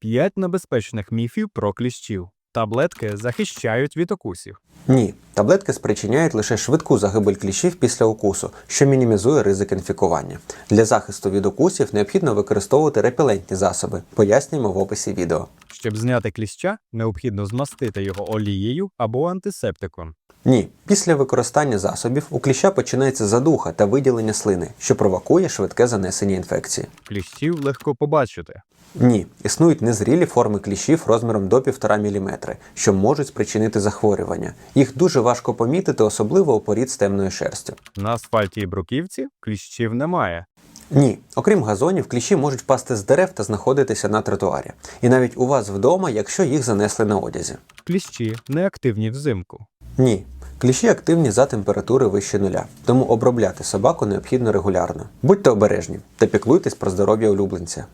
П'ять небезпечних міфів про кліщів. Таблетки захищають від укусів. Ні, таблетки спричиняють лише швидку загибель кліщів після укусу, що мінімізує ризик інфікування. Для захисту від укусів необхідно використовувати репелентні засоби. Пояснюємо в описі відео. Щоб зняти кліща, необхідно змастити його олією або антисептиком. Ні, після використання засобів у кліща починається задуха та виділення слини, що провокує швидке занесення інфекції. Кліщів легко побачити. Ні, існують незрілі форми кліщів розміром до 1,5 мм, що можуть спричинити захворювання. Їх дуже важко помітити, особливо у порід з темною шерстю. На асфальті і бруківці кліщів немає. Ні, окрім газонів, кліщі можуть впасти з дерев та знаходитися на тротуарі. І навіть у вас вдома, якщо їх занесли на одязі. Кліщі неактивні взимку. Ні. Кліщі активні за температури вище нуля, тому обробляти собаку необхідно регулярно. Будьте обережні та піклуйтесь про здоров'я улюбленця.